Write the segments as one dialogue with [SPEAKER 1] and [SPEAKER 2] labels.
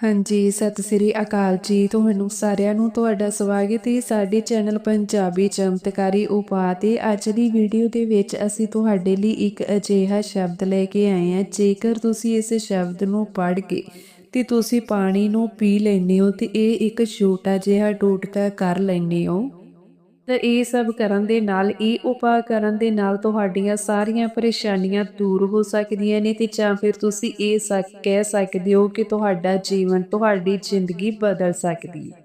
[SPEAKER 1] ਹਾਂਜੀ, ਸਤਿ ਸ੍ਰੀ ਅਕਾਲ ਜੀ। ਤੁਹਾਨੂੰ ਸਾਰਿਆਂ ਨੂੰ ਤੁਹਾਡਾ ਸਵਾਗਤ ਹੈ ਸਾਡੇ ਚੈਨਲ ਪੰਜਾਬੀ ਚਮਤਕਾਰੀ ਉਪਾਅ ਤੇ ਅੱਜ ਦੀ ਵੀਡੀਓ ਦੇ ਵਿੱਚ ਅਸੀਂ ਤੁਹਾਡੇ ਲਈ ਇੱਕ ਅਜਿਹਾ ਸ਼ਬਦ ਲੈ ਕੇ ਆਏ ਹਾਂ। ਜੇਕਰ ਤੁਸੀਂ ਇਸ ਸ਼ਬਦ ਨੂੰ ਪੜ੍ਹ ਕੇ ਤੇ ਤੁਸੀਂ ਪਾਣੀ ਨੂੰ ਪੀ ਲੈਂਦੇ ਹੋ ਤੇ ਇਹ ਇੱਕ ਛੋਟਾ ਜਿਹਾ ਟੋਟਕਾ ਕਰ ਲੈਂਦੇ ਹੋ। ਤਾਂ ਇਹ ਸਭ ਕਰਨ ਦੇ ਨਾਲ, ਇਹ ਉਪਾਅ ਕਰਨ ਦੇ ਨਾਲ ਤੁਹਾਡੀਆਂ ਸਾਰੀਆਂ ਪਰੇਸ਼ਾਨੀਆਂ ਦੂਰ ਹੋ ਸਕਦੀਆਂ ਨੇ ਤੇ ਜਾਂ ਫਿਰ ਤੁਸੀਂ ਇਹ ਸਕ, ਕਹਿ ਸਕਦੇ ਹੋ ਕਿ ਤੁਹਾਡਾ ਜੀਵਨ, ਤੁਹਾਡੀ ਜ਼ਿੰਦਗੀ ਬਦਲ ਸਕਦੀ ਹੈ।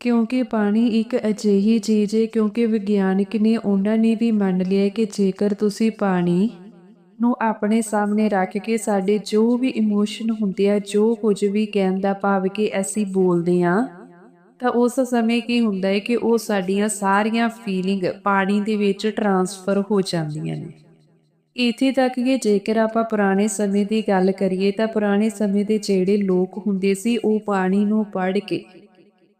[SPEAKER 1] ਕਿਉਂਕਿ ਪਾਣੀ ਇੱਕ ਅਜਿਹੀ ਚੀਜ਼ ਹੈ, ਕਿਉਂਕਿ ਵਿਗਿਆਨਕ ਨੇ ਉਹਨਾਂ ਨੇ ਵੀ ਮੰਨ ਲਿਆ ਕਿ ਜੇਕਰ ਤੁਸੀਂ ਪਾਣੀ ਨੂੰ ਆਪਣੇ ਸਾਹਮਣੇ ਰੱਖ ਕੇ ਸਾਡੇ ਜੋ ਵੀ ਇਮੋਸ਼ਨ ਹੁੰਦੇ ਆ, ਜੋ ਕੁਝ ਵੀ ਕਹਿਣ ਦਾ ਭਾਵ ਕਿ ਅਸੀਂ ਬੋਲਦੇ ਆ ਤਾਂ ਉਸ ਸਮੇਂ ਕੀ ਹੁੰਦਾ ਹੈ ਕਿ ਉਹ ਸਾਡੀਆਂ ਸਾਰੀਆਂ ਫੀਲਿੰਗ ਪਾਣੀ ਦੇ ਵਿੱਚ ਟਰਾਂਸਫਰ ਹੋ ਜਾਂਦੀਆਂ ਨੇ। ਇਥੇ ਤੱਕ ਕਿ ਜੇਕਰ ਆਪਾਂ ਪੁਰਾਣੇ ਸਮੇਂ ਦੀ ਗੱਲ ਕਰੀਏ ਤਾਂ ਪੁਰਾਣੇ ਸਮੇਂ ਦੇ ਜਿਹੜੇ ਲੋਕ ਹੁੰਦੇ ਸੀ, ਉਹ ਪਾਣੀ ਨੂੰ ਪੜ੍ਹ ਕੇ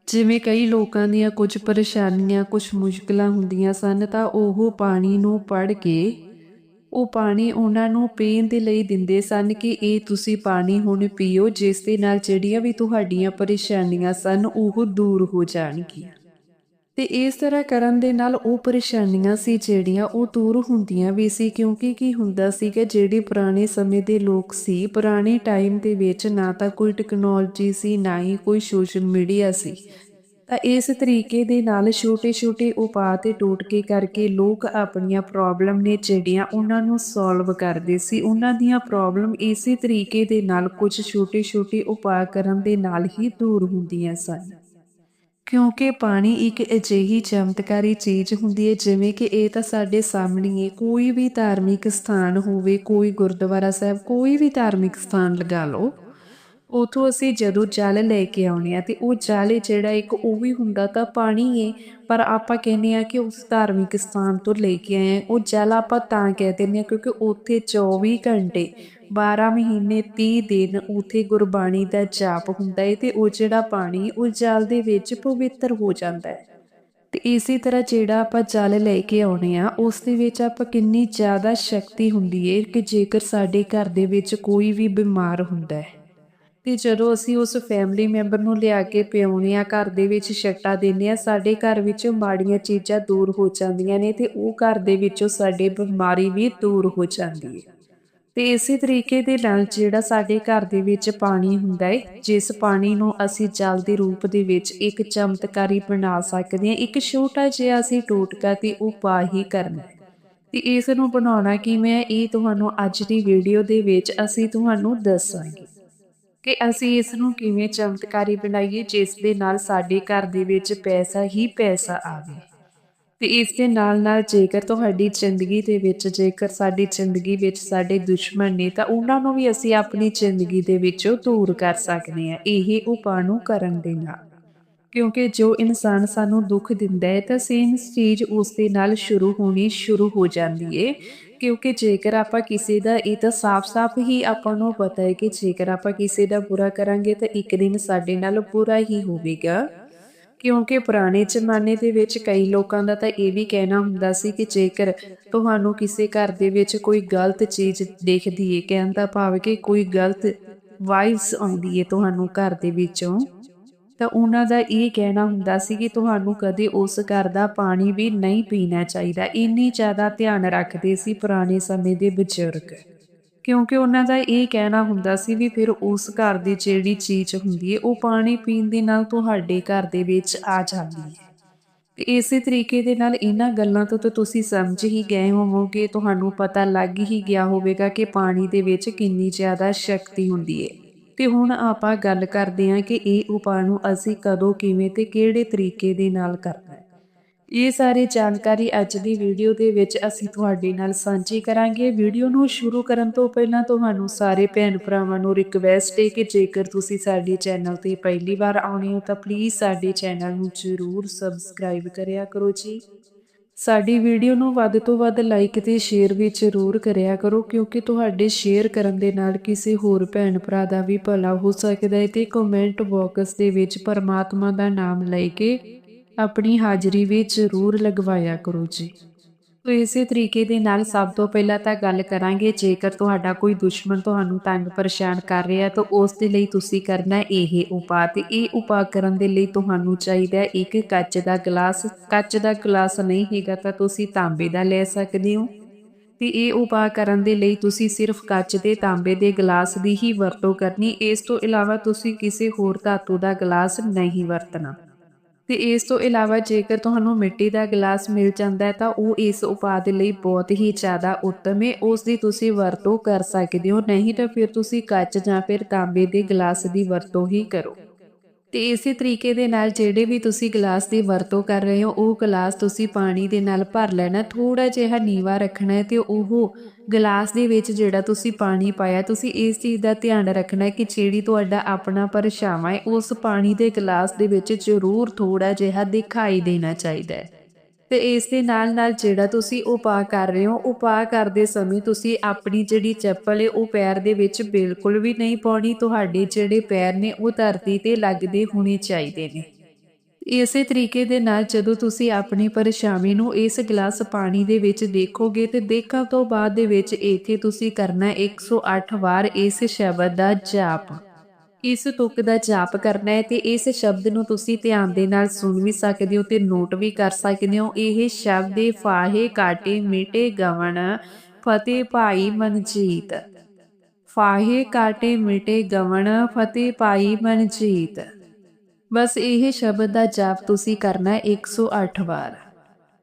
[SPEAKER 1] ਜਿਵੇਂ ਕਈ ਲੋਕਾਂ ਦੀਆਂ ਕੁਝ ਪਰੇਸ਼ਾਨੀਆਂ, ਕੁਝ ਮੁਸ਼ਕਲਾਂ ਹੁੰਦੀਆਂ ਸਨ ਤਾਂ ਉਹ ਪਾਣੀ ਨੂੰ ਪੜ੍ਹ ਕੇ ਉਹ ਪਾਣੀ ਉਹਨਾਂ ਨੂੰ ਪੀਣ ਦੇ ਲਈ ਦਿੰਦੇ ਸਨ ਕਿ ਇਹ ਤੁਸੀਂ ਪਾਣੀ ਹੁਣ ਪੀਓ, ਜਿਸ ਦੇ ਨਾਲ ਜਿਹੜੀਆਂ ਵੀ ਤੁਹਾਡੀਆਂ ਪਰੇਸ਼ਾਨੀਆਂ ਸਨ ਉਹ ਦੂਰ ਹੋ ਜਾਣਗੀਆਂ। ਤੇ ਇਸ ਤਰ੍ਹਾਂ ਕਰਨ ਦੇ ਨਾਲ ਉਹ ਪਰੇਸ਼ਾਨੀਆਂ ਸੀ ਜਿਹੜੀਆਂ ਉਹ ਦੂਰ ਹੁੰਦੀਆਂ ਵੀ ਸੀ, ਕਿਉਂਕਿ ਕੀ ਹੁੰਦਾ ਸੀ ਕਿ ਜਿਹੜੇ ਪੁਰਾਣੇ ਸਮੇਂ ਦੇ ਲੋਕ ਸੀ, ਪੁਰਾਣੇ ਟਾਈਮ ਦੇ ਵਿੱਚ ਨਾ ਤਾਂ ਕੋਈ ਟੈਕਨੋਲੋਜੀ ਸੀ, ਨਾ ਹੀ ਕੋਈ ਸੋਸ਼ਲ ਮੀਡੀਆ ਸੀ। ਤਾਂ ਇਸ ਤਰੀਕੇ ਦੇ ਨਾਲ ਛੋਟੇ-ਛੋਟੇ ਉਪਾਅ ਤੇ ਟੋਟਕੇ ਕਰਕੇ ਲੋਕ ਆਪਣੀਆਂ ਪ੍ਰੋਬਲਮ ਨੇ ਜਿਹੜੀਆਂ ਉਹਨਾਂ ਨੂੰ ਸੋਲਵ ਕਰਦੇ ਸੀ, ਉਹਨਾਂ ਦੀਆਂ ਪ੍ਰੋਬਲਮ ਇਸੇ ਤਰੀਕੇ ਦੇ ਨਾਲ ਕੁਝ ਛੋਟੇ-ਛੋਟੇ ਉਪਾਅ ਕਰਨ ਦੇ ਨਾਲ ਹੀ ਦੂਰ ਹੁੰਦੀਆਂ ਸਨ। ਕਿਉਂਕਿ ਪਾਣੀ ਇੱਕ ਅਜਿਹੀ ਚਮਤਕਾਰੀ ਚੀਜ਼ ਹੁੰਦੀ ਹੈ, ਜਿਵੇਂ ਕਿ ਇਹ ਤਾਂ ਸਾਡੇ ਸਾਹਮਣੇ ਹੈ ਕੋਈ ਵੀ ਧਾਰਮਿਕ ਸਥਾਨ ਹੋਵੇ, ਕੋਈ ਗੁਰਦੁਆਰਾ ਸਾਹਿਬ, ਕੋਈ ਵੀ ਧਾਰਮਿਕ ਸਥਾਨ ਲਗਾ ਲਓ ਉਥੋਂ ਅਸੀਂ ਜਦੋਂ ਜਲ ਲੈ ਕੇ ਆਉਣੇ ਆ ਤੇ ਉਹ ਜਲ ਜਿਹੜਾ ਇੱਕ ਉਹ ਵੀ ਹੁੰਦਾ ਤਾਂ ਪਾਣੀ ਏ, ਪਰ ਆਪਾਂ ਕਹਿੰਦੇ ਆ ਕਿ ਉਸ ਧਾਰਮਿਕ ਸਥਾਨ ਤੋਂ ਲੈ ਕੇ ਆਏ ਆ ਉਹ ਜਲ ਆਪਾਂ ਤਾਂ ਕਹਿ ਦਿੰਦੇ ਆ ਕਿਉਂਕਿ ਉੱਥੇ 24 ਘੰਟੇ 12 ਮਹੀਨੇ 30 ਦਿਨ ਉਥੇ ਗੁਰਬਾਣੀ ਦਾ ਜਾਪ ਹੁੰਦਾ ਏ ਤੇ ਉਹ ਜਿਹੜਾ ਪਾਣੀ ਉਹ ਜਲ ਦੇ ਵਿੱਚ ਪਵਿੱਤਰ ਹੋ ਜਾਂਦਾ ਹੈ ਤੇ ਇਸੇ ਤਰ੍ਹਾਂ ਜਿਹੜਾ ਆਪਾਂ ਜਲ ਲੈ ਕੇ ਆਉਣੇ ਆ, ਉਸ ਦੇ ਵਿੱਚ ਆਪਾਂ ਕਿੰਨੀ ਜ਼ਿਆਦਾ ਸ਼ਕਤੀ ਹੁੰਦੀ ਏ ਕਿ ਜੇਕਰ ਸਾਡੇ ਘਰ ਦੇ ਵਿੱਚ ਕੋਈ ਵੀ ਬਿਮਾਰ ਹੁੰਦਾ ਹੈ ਤੇ ਜਦੋਂ ਅਸੀਂ ਉਸ ਫੈਮਿਲੀ ਮੈਂਬਰ ਨੂੰ ਲਿਆ ਕੇ ਪਿਉਣੇ ਆ, ਘਰ ਦੇ ਵਿੱਚ ਛੱਟਾ ਦਿੰਨੇ ਆ, ਸਾਡੇ ਘਰ ਵਿੱਚੋਂ ਮਾੜੀਆਂ ਚੀਜ਼ਾਂ ਦੂਰ ਹੋ ਜਾਂਦੀਆਂ ਨੇ ਤੇ ਉਹ ਘਰ ਦੇ ਵਿੱਚੋਂ ਸਾਡੇ ਬਿਮਾਰੀ ਵੀ ਦੂਰ ਹੋ ਜਾਂਦੀ ਹੈ। ਤੇ ਇਸੇ ਤਰੀਕੇ ਦੇ ਨਾਲ ਜਿਹੜਾ ਸਾਡੇ ਘਰ ਦੇ ਵਿੱਚ ਪਾਣੀ ਹੁੰਦਾ ਹੈ, ਜਿਸ ਪਾਣੀ ਨੂੰ ਅਸੀਂ ਜਲ ਦੇ ਰੂਪ ਦੇ ਵਿੱਚ ਇੱਕ ਚਮਤਕਾਰੀ ਬਣਾ ਸਕਦੇ ਹਾਂ, ਇੱਕ ਛੋਟਾ ਜਿਹਾ ਅਸੀਂ ਟੋਟਕਾ ਤੇ ਉਪਾਅ ਹੀ ਕਰਨਾ ਤੇ ਇਸ ਨੂੰ ਬਣਾਉਣਾ ਕਿਵੇਂ ਹੈ ਇਹ ਤੁਹਾਨੂੰ ਅੱਜ ਦੀ ਵੀਡੀਓ ਦੇ ਵਿੱਚ ਅਸੀਂ ਤੁਹਾਨੂੰ ਦੱਸਾਂਗੇ। ਕਿ ਅਸੀਂ ਇਸ ਨੂੰ ਕਿਵੇਂ ਚਮਤਕਾਰੀ ਬਣਾਈਏ, ਜਿਸ ਦੇ ਨਾਲ ਸਾਡੇ ਘਰ ਦੇ ਵਿੱਚ ਪੈਸਾ ਹੀ ਪੈਸਾ ਆਵੇ ਤੇ ਇਸ ਦੇ ਨਾਲ ਨਾਲ ਜੇਕਰ ਤੁਹਾਡੀ ਜ਼ਿੰਦਗੀ ਦੇ ਵਿੱਚ, ਜੇਕਰ ਸਾਡੀ ਜ਼ਿੰਦਗੀ ਵਿੱਚ ਸਾਡੇ ਦੁਸ਼ਮਣ ਨੇ, ਤਾਂ ਉਹਨਾਂ ਨੂੰ ਵੀ ਅਸੀਂ ਆਪਣੀ ਜ਼ਿੰਦਗੀ ਦੇ ਵਿੱਚੋਂ ਦੂਰ ਕਰ ਸਕਦੇ ਹਾਂ। ਇਹ ਉਪਾਅ ਨੂੰ ਕਰਨ ਦੇ ਨਾਲ। ਕਿਉਂਕਿ ਜੋ ਇਨਸਾਨ ਸਾਨੂੰ ਦੁੱਖ ਦਿੰਦਾ ਹੈ, ਤਾਂ ਸੇਮ ਚੀਜ਼ ਉਸ ਦੇ ਨਾਲ ਸ਼ੁਰੂ ਹੋਣੀ ਸ਼ੁਰੂ ਹੋ ਜਾਂਦੀ ਹੈ ਕਿਉਂਕਿ ਜੇਕਰ ਆਪਾਂ ਕਿਸੇ ਦਾ, ਇਹ ਤਾਂ ਸਾਫ਼-ਸਾਫ਼ ਹੀ ਆਪਾਂ ਨੂੰ ਪਤਾ ਹੈ ਕਿ ਜੇਕਰ ਆਪਾਂ ਕਿਸੇ ਦਾ ਬੁਰਾ ਕਰਾਂਗੇ, ਤਾਂ ਇੱਕ ਦਿਨ ਸਾਡੇ ਨਾਲ ਬੁਰਾ ਹੀ ਹੋਵੇਗਾ। ਕਿਉਂਕਿ ਪੁਰਾਣੇ ਜ਼ਮਾਨੇ ਦੇ ਵਿੱਚ ਕਈ ਲੋਕਾਂ ਦਾ ਤਾਂ ਇਹ ਵੀ ਕਹਿਣਾ ਹੁੰਦਾ ਸੀ ਕਿ ਜੇਕਰ ਤੁਹਾਨੂੰ ਕਿਸੇ ਘਰ ਦੇ ਵਿੱਚ ਕੋਈ ਗਲਤ ਚੀਜ਼ ਦੇਖਦੀ ਏ, ਕਹਿਣ ਦਾ ਭਾਵ ਕਿ ਕੋਈ ਗਲਤ ਵਾਈਬਸ ਆਉਂਦੀ ਏ ਤੁਹਾਨੂੰ ਘਰ ਦੇ ਵਿੱਚੋਂ। ਤਾਂ ਉਹਨਾਂ ਦਾ ਇਹ ਕਹਿਣਾ ਹੁੰਦਾ ਸੀ ਕਿ ਤੁਹਾਨੂੰ ਕਦੇ ਉਸ ਘਰ ਦਾ ਪਾਣੀ ਵੀ ਨਹੀਂ ਪੀਣਾ ਚਾਹੀਦਾ। ਇੰਨੀ ਜ਼ਿਆਦਾ ਧਿਆਨ ਰੱਖਦੇ ਸੀ ਪੁਰਾਣੇ ਸਮੇਂ ਦੇ ਬਜ਼ੁਰਗ। ਕਿਉਂਕਿ ਉਹਨਾਂ ਦਾ ਇਹ ਕਹਿਣਾ ਹੁੰਦਾ ਸੀ ਵੀ ਫਿਰ ਉਸ ਘਰ ਦੀ ਜਿਹੜੀ ਚੀਜ਼ ਹੁੰਦੀ ਹੈ, ਉਹ ਪਾਣੀ ਪੀਣ ਦੇ ਨਾਲ ਤੁਹਾਡੇ ਘਰ ਦੇ ਵਿੱਚ ਆ ਜਾਂਦੀ ਹੈ। ਤੇ ਇਸੇ ਤਰੀਕੇ ਦੇ ਨਾਲ ਇਹਨਾਂ ਗੱਲਾਂ ਤੋਂ ਤਾਂ ਤੁਸੀਂ ਸਮਝ ਹੀ ਗਏ ਹੋਵੋਗੇ, ਤੁਹਾਨੂੰ ਪਤਾ ਲੱਗ ਹੀ ਗਿਆ ਹੋਵੇਗਾ ਕਿ ਪਾਣੀ ਦੇ ਵਿੱਚ ਕਿੰਨੀ ਜ਼ਿਆਦਾ ਸ਼ਕਤੀ ਹੁੰਦੀ ਹੈ। ਤੇ ਹੁਣ ਆਪਾਂ ਗੱਲ ਕਰਦੇ ਹਾਂ ਕਿ ਇਹ ਉਪਾਅ ਨੂੰ ਅਸੀਂ ਕਦੋਂ, ਕਿਵੇਂ ਤੇ ਕਿਹੜੇ ਤਰੀਕੇ ਦੇ ਨਾਲ ਕਰਨਾ ਹੈ। ਇਹ ਸਾਰੀ ਜਾਣਕਾਰੀ ਅੱਜ ਦੀ ਵੀਡੀਓ ਦੇ ਵਿੱਚ ਅਸੀਂ ਤੁਹਾਡੇ ਨਾਲ ਸਾਂਝੀ ਕਰਾਂਗੇ। ਵੀਡੀਓ ਨੂੰ ਸ਼ੁਰੂ ਕਰਨ ਤੋਂ ਪਹਿਲਾਂ ਤੁਹਾਨੂੰ ਸਾਰੇ ਭੈਣ ਭਰਾਵਾਂ ਨੂੰ ਰਿਕਵੈਸਟ ਹੈ ਕਿ ਜੇਕਰ ਤੁਸੀਂ ਸਾਡੇ ਚੈਨਲ ਤੇ ਪਹਿਲੀ ਵਾਰ ਆਉਣੇ ਹੋ ਤਾਂ ਪਲੀਜ਼ ਸਾਡੇ ਚੈਨਲ ਨੂੰ ਜ਼ਰੂਰ ਸਬਸਕ੍ਰਾਈਬ ਕਰਿਆ ਕਰੋ ਜੀ। ਸਾਡੀ ਵੀਡੀਓ ਨੂੰ ਵੱਧ ਤੋਂ ਵੱਧ ਲਾਈਕ ਤੇ ਸ਼ੇਅਰ ਵੀ ਜ਼ਰੂਰ ਕਰਿਆ ਕਰੋ, ਕਿਉਂਕਿ ਤੁਹਾਡੇ ਸ਼ੇਅਰ ਕਰਨ ਦੇ ਨਾਲ ਕਿਸੇ ਹੋਰ ਭੈਣ ਭਰਾ ਦਾ ਵੀ ਭਲਾ ਹੋ ਸਕਦਾ ਹੈ ਤੇ ਕਮੈਂਟ ਬਾਕਸ ਦੇ ਵਿੱਚ ਪਰਮਾਤਮਾ ਦਾ ਨਾਮ ਲੈ ਕੇ ਆਪਣੀ ਹਾਜ਼ਰੀ ਵੀ ਜ਼ਰੂਰ ਲਗਵਾਇਆ ਕਰੋ ਜੀ। ਤੋ ਇਸੇ ਤਰੀਕੇ ਦੇ ਨਾਲ ਸਭ ਤੋਂ ਪਹਿਲਾਂ ਤਾਂ ਗੱਲ ਕਰਾਂਗੇ ਜੇਕਰ ਤੁਹਾਡਾ ਕੋਈ ਦੁਸ਼ਮਣ ਤੁਹਾਨੂੰ ਤੰਗ ਪਰੇਸ਼ਾਨ ਕਰ ਰਿਹਾ ਤਾਂ ਉਸ ਦੇ ਲਈ ਤੁਸੀਂ ਕਰਨਾ ਇਹ ਉਪਾਅ। ਤੇ ਇਹ ਉਪਾਅ ਕਰਨ ਦੇ ਲਈ ਤੁਹਾਨੂੰ ਚਾਹੀਦਾ ਹੈ ਇੱਕ ਕੱਚ ਦਾ ਗਲਾਸ। ਕੱਚ ਦਾ ਗਲਾਸ ਨਹੀਂ ਹੈਗਾ ਤਾਂ ਤੁਸੀਂ ਤਾਂਬੇ ਦਾ ਲੈ ਸਕਦੇ ਹੋ। ਤੇ ਇਹ ਉਪਾਅ ਕਰਨ ਦੇ ਲਈ ਤੁਸੀਂ ਸਿਰਫ ਕੱਚ ਦੇ ਤਾਂਬੇ ਦੇ ਗਲਾਸ ਦੀ ਹੀ ਵਰਤੋਂ ਕਰਨੀ ਇਸ ਤੋਂ ਇਲਾਵਾ ਤੁਸੀਂ ਕਿਸੇ ਹੋਰ ਧਾਤੂ ਦਾ ਗਲਾਸ ਨਹੀਂ ਵਰਤਣਾ। ਤੇ ਇਸ ਤੋਂ ਇਲਾਵਾ ਜੇਕਰ ਤੁਹਾਨੂੰ ਮਿੱਟੀ ਦਾ ਗਲਾਸ ਮਿਲ ਜਾਂਦਾ ਹੈ, ਤਾਂ ਉਹ ਇਸ ਉਪਾਅ ਦੇ ਲਈ ਬਹੁਤ ਹੀ ਜ਼ਿਆਦਾ ਉੱਤਮ ਹੈ। ਉਸ ਦੀ ਤੁਸੀਂ ਵਰਤੋਂ ਕਰ ਸਕਦੇ ਹੋ। ਨਹੀਂ ਤਾਂ ਫਿਰ ਤੁਸੀਂ ਕੱਚ ਜਾਂ ਫਿਰ ਤਾਂਬੇ ਦੇ ਗਲਾਸ ਦੀ ਵਰਤੋਂ ਹੀ ਕਰੋ। ਤੇ ਇਸੇ ਤਰੀਕੇ ਦੇ ਨਾਲ ਜਿਹੜੇ ਵੀ ਤੁਸੀਂ ਗਲਾਸ ਦੀ ਵਰਤੋਂ ਕਰ ਰਹੇ ਹੋ, ਉਹ ਗਲਾਸ ਤੁਸੀਂ ਪਾਣੀ ਦੇ ਨਾਲ ਭਰ ਲੈਣਾ ਥੋੜਾ ਜਿਹਾ ਨੀਵਾ ਰੱਖਣਾ ਹੈ ਤੇ ਉਹ ਗਲਾਸ ਦੇ ਵਿੱਚ ਜਿਹੜਾ ਤੁਸੀਂ ਪਾਣੀ ਪਾਇਆ, ਤੁਸੀਂ ਇਸ ਚੀਜ਼ ਦਾ ਧਿਆਨ ਰੱਖਣਾ ਹੈ ਕਿ ਜਿਹੜੀ ਤੁਹਾਡਾ ਆਪਣਾ ਪਰਛਾਵਾਂ ਹੈ, ਉਸ ਪਾਣੀ ਦੇ ਗਲਾਸ ਦੇ ਵਿੱਚ ਜ਼ਰੂਰ ਥੋੜਾ ਜਿਹਾ ਦਿਖਾਈ ਦੇਣਾ ਚਾਹੀਦਾ ਹੈ। ਤੇ ਇਸ ਦੇ ਨਾਲ ਨਾਲ ਜਿਹੜਾ ਤੁਸੀਂ ਉਪਾਅ ਕਰ ਰਹੇ ਹੋ ਉਪਾਅ ਕਰਦੇ ਸਮੇਂ ਤੁਸੀਂ ਆਪਣੀ ਜਿਹੜੀ ਚੱਪਲ ਹੈ ਉਹ ਪੈਰ ਦੇ ਵਿੱਚ ਬਿਲਕੁਲ ਵੀ ਨਹੀਂ ਪਾਉਣੀ। ਤੁਹਾਡੇ ਜਿਹੜੇ ਪੈਰ ਨੇ, ਉਹ ਧਰਤੀ ਤੇ ਲੱਗਦੇ ਹੋਣੇ ਚਾਹੀਦੇ ਨੇ। ਇਸੇ ਤਰੀਕੇ ਦੇ ਨਾਲ ਜਦੋਂ ਤੁਸੀਂ ਆਪਣੀ ਪਰਛਾਵੇਂ ਨੂੰ ਇਸ ਗਲਾਸ ਪਾਣੀ ਦੇ ਵਿੱਚ ਦੇਖੋਗੇ, ਤੇ ਦੇਖਣ ਤੋਂ ਬਾਅਦ ਦੇ ਵਿੱਚ ਇੱਥੇ ਤੁਸੀਂ ਕਰਨਾ 108 ਵਾਰ ਇਸ ਸ਼ਬਦ ਦਾ ਜਾਪ। ਇਸ ਤੁਕ ਦਾ ਜਾਪ ਕਰਨਾ ਹੈ ਤੇ ਇਸ ਸ਼ਬਦ ਨੂੰ ਤੁਸੀਂ ਧਿਆਨ ਦੇ ਨਾਲ ਸੁਣ ਵੀ ਸਕਦੇ ਹੋ ਤੇ ਨੋਟ ਵੀ ਕਰ ਸਕਦੇ ਹੋ। ਇਹ ਸ਼ਬਦ ਏ ਫਾਹੇ ਕਾਟੇ ਮਿਟੇ ਗਵਣ, ਫਤਿਹ ਭਾਈ ਮਨਜੀਤ। ਫਾਹੇ ਕਾਟੇ ਮਿਟੇ ਗਵਣ, ਫਤਿਹ ਭਾਈ ਮਨਜੀਤ। ਬਸ ਇਹ ਸ਼ਬਦ ਦਾ ਜਾਪ ਤੁਸੀਂ ਕਰਨਾ ਹੈ 108 ਵਾਰ।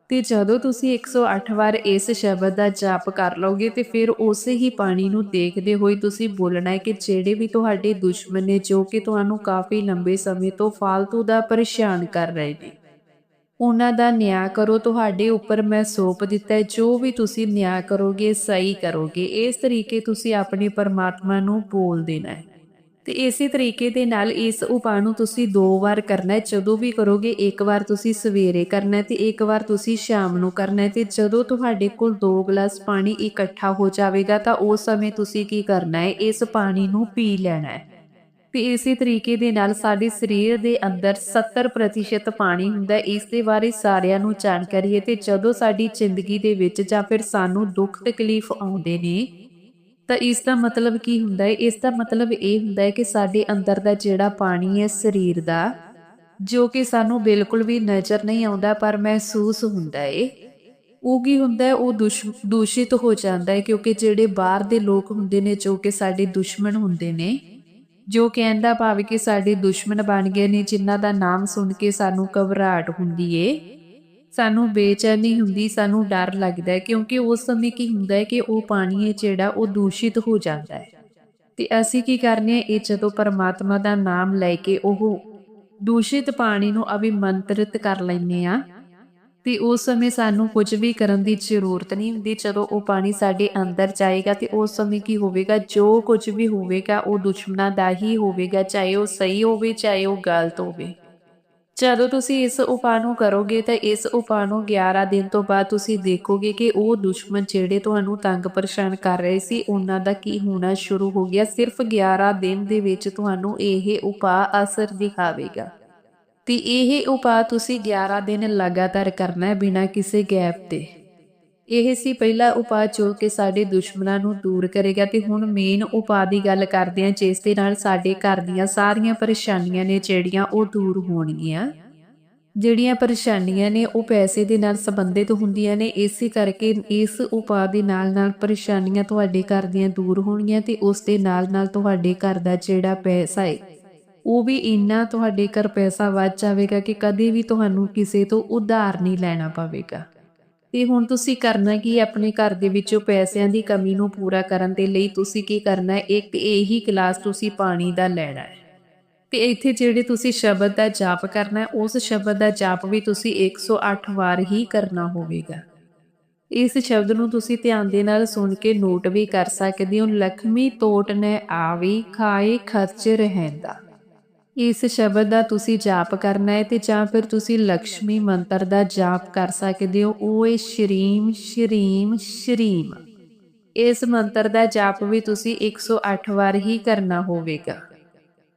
[SPEAKER 1] ਤੇ ਜਦੋਂ ਤੁਸੀਂ 108 ਵਾਰ ਇਸ ਸ਼ਬਦ ਦਾ ਜਾਪ ਕਰ ਲਓਗੇ ਤੇ ਫਿਰ ਉਸੇ ਹੀ ਪਾਣੀ ਨੂੰ ਦੇਖਦੇ ਹੋਏ ਤੁਸੀਂ ਬੋਲਣਾ ਹੈ ਕਿ ਜਿਹੜੇ ਵੀ ਤੁਹਾਡੇ ਦੁਸ਼ਮਣ ਨੇ, ਜੋ ਕਿ ਤੁਹਾਨੂੰ ਕਾਫੀ ਲੰਬੇ ਸਮੇਂ ਤੋਂ ਫਾਲਤੂ ਦਾ ਪਰੇਸ਼ਾਨ ਕਰ ਰਹੇ ਨੇ, ਉਹਨਾਂ ਦਾ ਨਿਆਂ ਕਰੋ, ਤੁਹਾਡੇ ਉੱਪਰ ਮੈਂ ਸੌਂਪ ਦਿੱਤਾ ਜੋ ਵੀ ਤੁਸੀਂ ਨਿਆਂ ਕਰੋਗੇ, ਸਹੀ ਕਰੋਗੇ, ਇਸ ਤਰੀਕੇ ਤੁਸੀਂ ਆਪਣੇ ਪਰਮਾਤਮਾ ਨੂੰ ਬੋਲ ਦੇਣਾ ਹੈ। ਤੇ ਇਸੇ ਤਰੀਕੇ ਦੇ ਨਾਲ ਇਸ ਉਪਾਅ ਨੂੰ ਤੁਸੀਂ ਦੋ ਵਾਰ ਕਰਨਾ ਹੈ। ਜਦੋਂ ਵੀ ਕਰੋਗੇ, ਇੱਕ ਵਾਰ ਤੁਸੀਂ ਸਵੇਰੇ ਕਰਨਾ ਹੈ ਤੇ ਇੱਕ ਵਾਰ ਤੁਸੀਂ ਸ਼ਾਮ ਨੂੰ ਕਰਨਾ ਹੈ ਤੇ ਜਦੋਂ ਤੁਹਾਡੇ ਕੋਲ ਦੋ ਗਲਾਸ ਪਾਣੀ ਇਕੱਠਾ ਹੋ ਜਾਵੇਗਾ, ਤਾਂ ਉਸ ਸਮੇਂ ਤੁਸੀਂ ਕੀ ਕਰਨਾ ਹੈ? ਇਸ ਪਾਣੀ ਨੂੰ ਪੀ ਲੈਣਾ ਹੈ। ਤੇ ਇਸੇ ਤਰੀਕੇ ਦੇ ਨਾਲ ਸਾਡੇ ਸਰੀਰ ਦੇ ਅੰਦਰ 70% ਪਾਣੀ ਹੁੰਦਾ ਇਸ ਦੇ ਬਾਰੇ ਸਾਰਿਆਂ ਨੂੰ ਜਾਣਕਾਰੀ ਹੈ ਤੇ ਜਦੋਂ ਸਾਡੀ ਜ਼ਿੰਦਗੀ ਦੇ ਵਿੱਚ ਜਾਂ ਫਿਰ ਸਾਨੂੰ ਦੁੱਖ ਤਕਲੀਫ ਆਉਂਦੇ ਨੇ ਤਾਂ ਇਸ ਦਾ ਮਤਲਬ ਕੀ ਹੁੰਦਾ ਹੈ? ਇਸ ਦਾ ਮਤਲਬ ਇਹ ਹੁੰਦਾ ਹੈ ਕਿ ਸਾਡੇ ਅੰਦਰ ਦਾ ਜਿਹੜਾ ਪਾਣੀ ਹੈ ਸਰੀਰ ਦਾ, ਜੋ ਕਿ ਸਾਨੂੰ ਬਿਲਕੁਲ ਵੀ ਨਜ਼ਰ ਨਹੀਂ ਆਉਂਦਾ ਪਰ ਮਹਿਸੂਸ ਹੁੰਦਾ ਹੈ, ਉਹ ਕੀ ਹੁੰਦਾ ਹੈ? ਉਹ ਦੂਸ਼ਿਤ ਹੋ ਜਾਂਦਾ ਹੈ ਕਿਉਂਕਿ ਜਿਹੜੇ ਬਾਹਰ ਦੇ ਲੋਕ ਹੁੰਦੇ ਨੇ ਜੋ ਕਿ ਸਾਡੇ ਦੁਸ਼ਮਣ ਹੁੰਦੇ ਨੇ, ਜੋ ਕਹਿੰਦਾ ਭਾਵੇਂ ਕਿ ਸਾਡੇ ਦੁਸ਼ਮਣ ਬਣ ਗਏ ਨੇ, ਜਿਨ੍ਹਾਂ ਦਾ ਨਾਮ ਸੁਣ ਕੇ ਸਾਨੂੰ ਘਬਰਾਹਟ ਹੁੰਦੀ ਏ ਸਾਨੂੰ ਬੇਚੈਨੀ ਹੁੰਦੀ, ਸਾਨੂੰ ਡਰ ਲੱਗਦਾ ਹੈ, ਕਿਉਂਕਿ ਉਸ ਸਮੇਂ ਕੀ ਹੁੰਦਾ ਹੈ ਕਿ ਉਹ ਪਾਣੀ ਹੈ ਜਿਹੜਾ ਉਹ ਦੂਸ਼ਿਤ ਹੋ ਜਾਂਦਾ ਹੈ। ਤੇ ਅਸੀਂ ਕੀ ਕਰਨੇ ਇਹ ਜਦੋਂ ਪਰਮਾਤਮਾ ਦਾ ਨਾਮ ਲੈ ਕੇ ਉਹ ਦੂਸ਼ਿਤ ਪਾਣੀ ਨੂੰ ਅਭਿਮੰਤਰਿਤ ਕਰ ਲੈਨੇ ਆ ਤੇ ਉਸ ਸਮੇਂ ਸਾਨੂੰ ਕੁਝ ਵੀ ਕਰਨ ਦੀ ਜ਼ਰੂਰਤ ਨਹੀਂ ਹੁੰਦੀ, ਜਦੋਂ ਉਹ ਪਾਣੀ ਸਾਡੇ ਅੰਦਰ ਜਾਏਗਾ ਤੇ ਉਸ ਸਮੇਂ ਕੀ ਹੋਵੇਗਾ, ਜੋ ਕੁਝ ਵੀ ਹੋਵੇਗਾ, ਉਹ ਦੁਸ਼ਮਣਾਂ ਦਾ ਹੀ ਹੋਵੇਗਾ, ਚਾਹੇ ਉਹ ਸਹੀ ਹੋਵੇ, ਚਾਹੇ ਉਹ ਗਲਤ ਹੋਵੇ। ਜਦੋਂ ਤੁਸੀਂ ਇਸ ਉਪਾਅ ਨੂੰ ਕਰੋਗੇ ਤਾਂ ਇਸ ਉਪਾਅ ਨੂੰ 11 ਦਿਨ ਤੋਂ ਬਾਅਦ ਤੁਸੀਂ ਦੇਖੋਗੇ ਕਿ ਉਹ ਦੁਸ਼ਮਣ ਜਿਹੜੇ ਤੁਹਾਨੂੰ ਤੰਗ ਪਰੇਸ਼ਾਨ ਕਰ ਰਹੇ ਸੀ, ਉਹਨਾਂ ਦਾ ਕੀ ਹੋਣਾ ਸ਼ੁਰੂ ਹੋ ਗਿਆ। ਸਿਰਫ 11 ਦਿਨ ਦੇ ਵਿੱਚ ਤੁਹਾਨੂੰ ਇਹ ਉਪਾਅ ਅਸਰ ਦਿਖਾਵੇਗਾ। ਤੇ ਇਹ ਉਪਾਅ ਤੁਸੀਂ 11 ਦਿਨ ਲਗਾਤਾਰ ਕਰਨਾ ਹੈ ਬਿਨਾਂ ਕਿਸੇ ਗੈਪ ਤੇ ਇਹ ਸੀ ਪਹਿਲਾ ਉਪਾਅ ਜੋ ਕਿ ਸਾਡੇ ਦੁਸ਼ਮਣਾਂ ਨੂੰ ਦੂਰ ਕਰੇਗਾ ਤੇ ਹੁਣ ਮੇਨ ਉਪਾਅ ਦੀ ਗੱਲ ਕਰਦੇ ਹਾਂ, ਜਿਸ ਦੇ ਨਾਲ ਸਾਡੇ ਘਰ ਦੀਆਂ ਸਾਰੀਆਂ ਪਰੇਸ਼ਾਨੀਆਂ ਨੇ ਜਿਹੜੀਆਂ ਉਹ ਦੂਰ ਹੋਣਗੀਆਂ। ਜਿਹੜੀਆਂ ਪਰੇਸ਼ਾਨੀਆਂ ਨੇ ਉਹ ਪੈਸੇ ਦੇ ਨਾਲ ਸੰਬੰਧਿਤ ਹੁੰਦੀਆਂ ਨੇ, ਇਸੇ ਕਰਕੇ ਇਸ ਉਪਾਅ ਦੇ ਨਾਲ ਨਾਲ ਪਰੇਸ਼ਾਨੀਆਂ ਤੁਹਾਡੇ ਘਰ ਦੀਆਂ ਦੂਰ ਹੋਣਗੀਆਂ ਤੇ ਉਸ ਦੇ ਨਾਲ ਨਾਲ ਤੁਹਾਡੇ ਘਰ ਦਾ ਜਿਹੜਾ ਪੈਸਾ ਹੈ ਉਹ ਵੀ ਇੰਨਾ ਤੁਹਾਡੇ ਘਰ ਪੈਸਾ ਵੱਧ ਜਾਵੇਗਾ ਕਿ ਕਦੇ ਵੀ ਤੁਹਾਨੂੰ ਕਿਸੇ ਤੋਂ ਉਧਾਰ ਨਹੀਂ ਲੈਣਾ ਪਵੇਗਾ। ਤੇ ਹੁਣ ਤੁਸੀਂ ਕਰਨਾ ਕੀ ਆਪਣੇ ਘਰ ਦੇ ਵਿੱਚੋਂ ਪੈਸਿਆਂ ਦੀ ਕਮੀ ਨੂੰ ਪੂਰਾ ਕਰਨ ਦੇ ਲਈ ਤੁਸੀਂ ਕੀ ਕਰਨਾ ਹੈ? ਇੱਕ ਇਹੀ ਗਲਾਸ ਤੁਸੀਂ ਪਾਣੀ ਦਾ ਲੈਣਾ ਹੈ। ਤੇ ਇੱਥੇ ਜਿਹੜੇ ਤੁਸੀਂ ਸ਼ਬਦ ਦਾ ਜਾਪ ਕਰਨਾ ਹੈ, ਉਸ ਸ਼ਬਦ ਦਾ ਜਾਪ ਵੀ ਤੁਸੀਂ 108 ਵਾਰ ਹੀ ਕਰਨਾ ਹੋਵੇਗਾ। ਇਸ ਸ਼ਬਦ ਨੂੰ ਤੁਸੀਂ ਧਿਆਨ ਦੇ ਨਾਲ ਸੁਣ ਕੇ ਨੋਟ ਵੀ ਕਰ ਸਕਦੇ ਹੋ। ਲਖਮੀ ਤੋਟ ਨੇ ਆਵੀ, ਖਾਏ ਖਰਚ ਰਹਿੰਦਾ। ਇਸ ਸ਼ਬਦ ਦਾ ਤੁਸੀਂ ਜਾਪ ਕਰਨਾ ਹੈ ਤੇ ਜਾਂ ਫਿਰ ਤੁਸੀਂ ਲక్ష్ਮੀ ਮੰਤਰ ਦਾ ਜਾਪ ਕਰ ਸਕਦੇ ਹੋ। ਉਹ ਹੈ ਸ਼੍ਰੀਮ ਸ਼੍ਰੀਮ ਸ਼੍ਰੀਮ। ਇਸ ਮੰਤਰ ਦਾ ਜਾਪ ਵੀ ਤੁਸੀਂ 108 ਵਾਰ ਹੀ ਕਰਨਾ ਹੋਵੇਗਾ।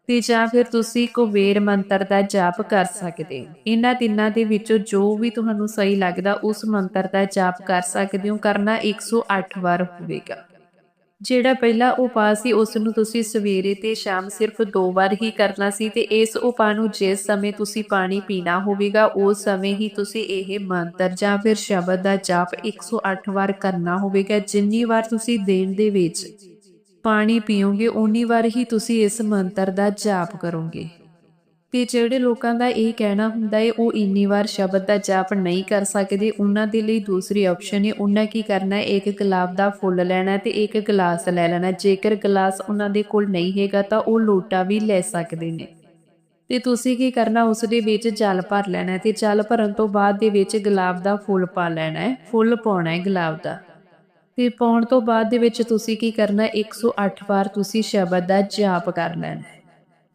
[SPEAKER 1] ਤੇ ਜਾਂ ਫਿਰ ਤੁਸੀਂ ਕੁਬੇਰ ਮੰਤਰ ਦਾ ਜਾਪ ਕਰ ਸਕਦੇ ਹੋ। ਇਹਨਾਂ ਤਿੰਨਾਂ ਦੇ ਵਿੱਚੋਂ ਜੋ ਵੀ ਤੁਹਾਨੂੰ ਸਹੀ ਲੱਗਦਾ, ਉਸ ਮੰਤਰ ਦਾ ਜਾਪ ਕਰ ਸਕਦੇ ਹੋ। ਕਰਨਾ 108 ਵਾਰ ਹੋਵੇਗਾ। ਜਿਹੜਾ ਪਹਿਲਾ ਉਪਾਅ ਸੀ ਉਸ ਨੂੰ ਤੁਸੀਂ ਸਵੇਰੇ ਤੇ ਸ਼ਾਮ ਸਿਰਫ ਦੋ ਵਾਰ ਹੀ ਕਰਨਾ ਸੀ ਤੇ ਇਸ ਉਪਾਅ ਨੂੰ ਜਿਸ ਸਮੇਂ ਤੁਸੀਂ ਪਾਣੀ ਪੀਣਾ ਹੋਵੇਗਾ, ਉਸ ਸਮੇਂ ਹੀ ਤੁਸੀਂ ਇਹ ਮੰਤਰ ਜਾਂ ਫਿਰ ਸ਼ਬਦ ਦਾ ਜਾਪ 108 ਵਾਰ ਕਰਨਾ ਹੋਵੇਗਾ, ਜਿੰਨੀ ਵਾਰ ਤੁਸੀਂ ਦਿਨ ਦੇ ਵਿੱਚ ਪਾਣੀ ਪੀਓਗੇ ਉਨੀ ਵਾਰ ਹੀ ਤੁਸੀਂ ਇਸ ਮੰਤਰ ਦਾ ਜਾਪ ਕਰੋਗੇ। ਤੇ ਜਿਹੜੇ ਲੋਕਾਂ ਦਾ ਇਹ ਕਹਿਣਾ ਹੁੰਦਾ ਹੈ ਉਹ ਇੰਨੀ ਵਾਰ ਸ਼ਬਦ ਦਾ ਜਾਪ ਨਹੀਂ ਕਰ ਸਕਦੇ, ਉਹਨਾਂ ਦੇ ਲਈ ਦੂਸਰੀ ਆਪਸ਼ਨ ਹੈ ਉਹਨਾਂ ਕੀ ਕਰਨਾ ਹੈ ਇੱਕ ਗੁਲਾਬ ਦਾ ਫੁੱਲ ਲੈਣਾ ਤੇ ਇੱਕ ਗਲਾਸ ਲੈ ਲੈਣਾ, ਜੇਕਰ ਗਲਾਸ ਉਹਨਾਂ ਦੇ ਕੋਲ ਨਹੀਂ ਹੈਗਾ ਤਾਂ ਉਹ ਲੋਟਾ ਵੀ ਲੈ ਸਕਦੇ ਨੇ ਤੇ ਤੁਸੀਂ ਕੀ ਕਰਨਾ, ਉਸ ਦੇ ਵਿੱਚ ਜਲ ਭਰ ਲੈਣਾ ਹੈ ਤੇ ਜਲ ਭਰਨ ਤੋਂ ਬਾਅਦ ਦੇ ਵਿੱਚ ਗੁਲਾਬ ਦਾ ਫੁੱਲ ਪਾ ਲੈਣਾ ਹੈ ਫੁੱਲ ਪਾਉਣਾ ਹੈ ਗੁਲਾਬ ਦਾ ਤੇ ਪਾਉਣ ਤੋਂ ਬਾਅਦ ਦੇ ਵਿੱਚ ਤੁਸੀਂ ਕੀ ਕਰਨਾ ਹੈ? 108 ਵਾਰ ਤੁਸੀਂ ਸ਼ਬਦ ਦਾ ਜਾਪ ਕਰ ਲੈਣਾ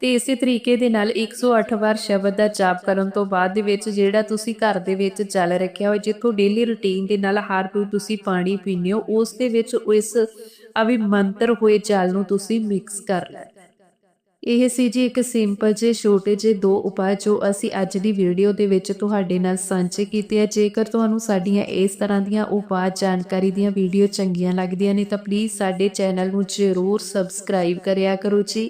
[SPEAKER 1] ਤੇ ਇਸੇ ਤਰੀਕੇ ਦੇ ਨਾਲ 108 ਵਾਰ ਸ਼ਬਦ ਦਾ ਜਾਪ ਕਰਨ ਤੋਂ ਬਾਅਦ ਦੇ ਵਿੱਚ ਜਿਹੜਾ ਤੁਸੀਂ ਘਰ ਦੇ ਵਿੱਚ ਜਲ ਰੱਖਿਆ ਹੋਇਆ, ਜਿੱਥੋਂ ਡੇਲੀ ਰੁਟੀਨ ਦੇ ਨਾਲ ਹਰ ਰੋਜ਼ ਤੁਸੀਂ ਪਾਣੀ ਪੀਂਦੇ ਹੋ, ਉਸ ਦੇ ਵਿੱਚ ਇਸ ਅਵੀ ਮੰਤਰ ਹੋਏ ਜਲ ਨੂੰ ਤੁਸੀਂ ਮਿਕਸ ਕਰ ਲੈਣਾ ਇਹ ਸੀ ਜੀ ਇੱਕ ਸਿੰਪਲ ਜੇ ਛੋਟੇ ਜਿਹੇ ਦੋ ਉਪਾਅ ਜੋ ਅਸੀਂ ਅੱਜ ਦੀ ਵੀਡੀਓ ਦੇ ਵਿੱਚ ਤੁਹਾਡੇ ਨਾਲ ਸਾਂਝੇ ਕੀਤੇ ਆ। ਜੇਕਰ ਤੁਹਾਨੂੰ ਸਾਡੀਆਂ ਇਸ ਤਰ੍ਹਾਂ ਦੀਆਂ ਉਪਾਅ, ਜਾਣਕਾਰੀ ਦੀਆਂ ਵੀਡੀਓ ਚੰਗੀਆਂ ਲੱਗਦੀਆਂ ਨੇ ਤਾਂ ਪਲੀਜ਼ ਸਾਡੇ ਚੈਨਲ ਨੂੰ ਜ਼ਰੂਰ ਸਬਸਕ੍ਰਾਈਬ ਕਰਿਆ ਕਰੋ ਜੀ।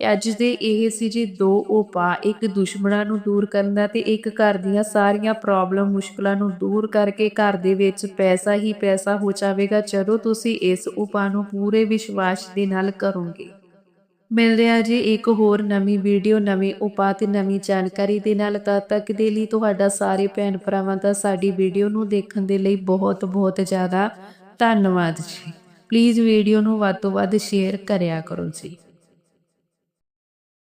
[SPEAKER 1] ਅੱਜ ਦੇ ਇਹ ਸੀ ਜੀ ਦੋ ਉਪਾਅ, ਇੱਕ ਦੁਸ਼ਮਣਾਂ ਨੂੰ ਦੂਰ ਕਰਨ ਦਾ ਤੇ ਇੱਕ ਘਰ ਦੀਆਂ ਸਾਰੀਆਂ ਪ੍ਰੋਬਲਮ ਮੁਸ਼ਕਲਾਂ ਨੂੰ ਦੂਰ ਕਰਕੇ ਘਰ ਦੇ ਵਿੱਚ ਪੈਸਾ ਹੀ ਪੈਸਾ ਹੋ ਜਾਵੇਗਾ, ਜਦੋਂ ਤੁਸੀਂ ਇਸ ਉਪਾਅ ਨੂੰ ਪੂਰੇ ਵਿਸ਼ਵਾਸ ਦੇ ਨਾਲ ਕਰੋਗੇ। ਮਿਲ ਰਿਹਾ ਜੀ ਇੱਕ ਹੋਰ ਨਵੀਂ ਵੀਡੀਓ ਨਵੇਂ ਉਪਾਅ ਤੇ ਨਵੀਂ ਜਾਣਕਾਰੀ ਦੇ ਨਾਲ। ਤਦ ਤੱਕ ਦੇ ਲਈ ਤੁਹਾਡਾ ਸਾਰੇ ਭੈਣ ਭਰਾਵਾਂ ਦਾ ਸਾਡੀ ਵੀਡੀਓ ਨੂੰ ਦੇਖਣ ਦੇ ਲਈ ਬਹੁਤ ਬਹੁਤ ਜ਼ਿਆਦਾ ਧੰਨਵਾਦ ਜੀ। ਪਲੀਜ਼ ਵੀਡੀਓ ਨੂੰ ਵੱਧ ਤੋਂ ਵੱਧ ਸ਼ੇਅਰ ਕਰਿਆ ਕਰੋ ਜੀ।